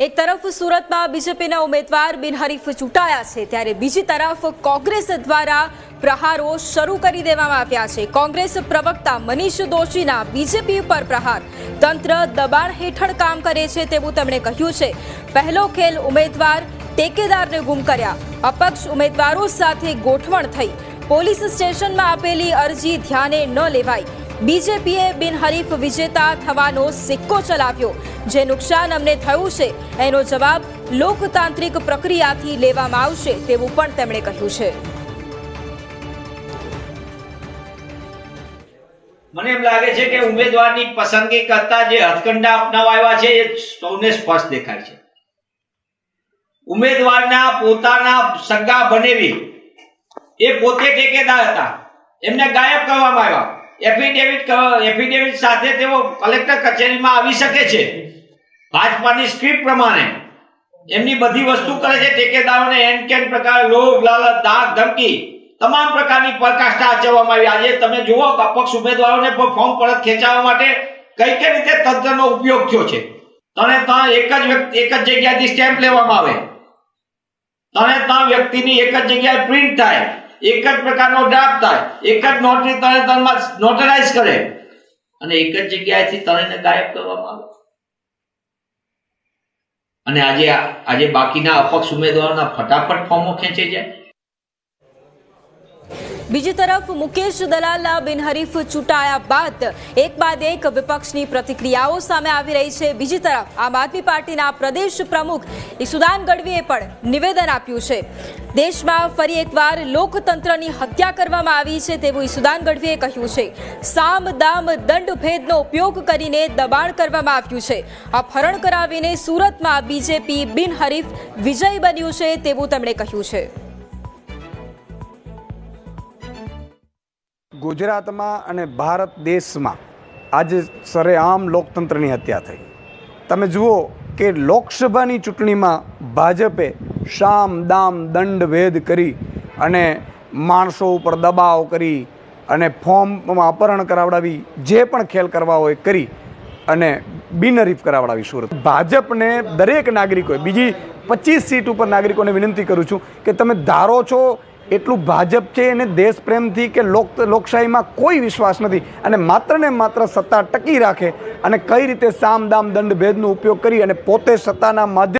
એક તરફ સુરતમાં બીજેપીના ઉમેદવાર બિનહરીફ ચૂંટાયા છે, ત્યારે બીજી તરફ કોંગ્રેસ દ્વારા પ્રહારો શરૂ કરી દેવામાં આવ્યા છે. કોંગ્રેસ પ્રવક્તા મનીષ દોશીના બીજેપી પર પ્રહાર. તંત્ર દબાણ હેઠળ કામ કરે છે તેવું તેમણે કહ્યું છે. પહેલો ખેલ ઉમેદવાર ટેકેદારને ગુમ કર્યા. અપક્ષ ઉમેદવારો સાથે ગોઠવણ થઈ. પોલીસ સ્ટેશનમાં આપેલી અરજી ધ્યાને ન લેવાઈ બીજેપીએ બિનહરીફ વિજેતા થવાનો સિક્કો ચલાવ્યો. જે નુકસાન અમને થયું છે, એનો જવાબ લોકતાંત્રિક પ્રક્રિયાથી લેવામાં આવશે તેવું પણ તેમણે કહ્યું છે. મને એમ લાગે છે કે ઉમેદવારની પસંદગી કરતા જે હથકંડા અપનાવાયા છે, એ સૌને સ્પષ્ટ દેખાય છે. ઉમેદવારના પોતાના સગા બનેવી એ પોતે ટેકેદાર હતા, એમને ગાયબ કરવામાં આવ્યા. એફિડેવિટ એફિડેવિટ સાથે તેઓ કલેક્ટર કચેરીમાં આવી શકે છે. ભાજપાની સ્ક્રિપ્ટ પ્રમાણે. એમની બધી વસ્તુ કરે છે, ટેકેદારોને એન કેન પ્રકાર, લોભ, લાલચ, દાગ, ધમકી, તમામ પ્રકારની પરકાષ્ઠા આચરવામાં આવી. આજે તમે જુઓ અપક્ષ ઉમેદવારોને પણ ફોર્મ પરત ખેંચાવવા માટે કઈ કઈ રીતે તંત્રનો ઉપયોગ થયો છે. તને ત્યાં એક જ વ્યક્તિ, એક જ જગ્યાએથી સ્ટેમ્પ લેવામાં આવે. તને ત્યાં વ્યક્તિની એક જ જગ્યાએ પ્રિન્ટ થાય. એક જ પ્રકારનો ડ્રાફ્ટ થાય. એક જ નોટરી તને તનમાં નોટરાઇઝ કરે. અને એક જ જગ્યાએથી તને ગાયબ કરવામાં આવે. અને આજે આજે બાકીના અપક્ષ ઉમેદવારોના ફટાફટ ફોર્મો ખેંચે જાય બીજી તરફ મુકેશ દલાલના બિનહરીફ ચૂંટાયા બાદ એક બાદ એક વિપક્ષની પ્રતિક્રિયાઓ સામે આવી રહી છે. બીજી તરફ આમ આદમી પાર્ટીના પ્રદેશ પ્રમુખ ઈસુદાન ગઢવીએ પણ નિવેદન આપ્યું છે. દેશમાં ફરી એકવાર લોકતંત્રની હત્યા કરવામાં આવી છે તેવું ઈસુદાન ગઢવીએ કહ્યું છે. સામ, દામ, દંડ ભેદનો ઉપયોગ કરીને દબાણ કરવામાં આવ્યું છે. અપહરણ કરાવીને સુરતમાં બીજેપી બિનહરીફ વિજય બન્યું છે તેવું તેમણે કહ્યું છે. ગુજરાતમાં અને ભારત દેશમાં આજે સરેઆમ લોકતંત્રની હત્યા થઈ. તમે જુઓ કે લોકસભાની ચૂંટણીમાં ભાજપે શામ દામ દંડ ભેદ કરી અને માણસો ઉપર દબાવ કરી અને ફોર્મમાં અપહરણ કરાવડાવી, જે પણ ખેલ કરવા હોય કરી અને બિનહરીફ કરાવડાવી સુરત. ભાજપને દરેક નાગરિકોએ, બીજી પચીસ સીટ ઉપર નાગરિકોને વિનંતી કરું છું કે તમે ધારો છો એટલું ભાજપ છે એને દેશ પ્રેમથી કે લોક લોકશાહીમાં કોઈ વિશ્વાસ નથી. અને માત્ર ને માત્ર સત્તા ટકી રાખે અને કઈ રીતે સામ દામ દંડ ભેદનો ઉપયોગ કરી અને પોતે સત્તાના માધ્યમ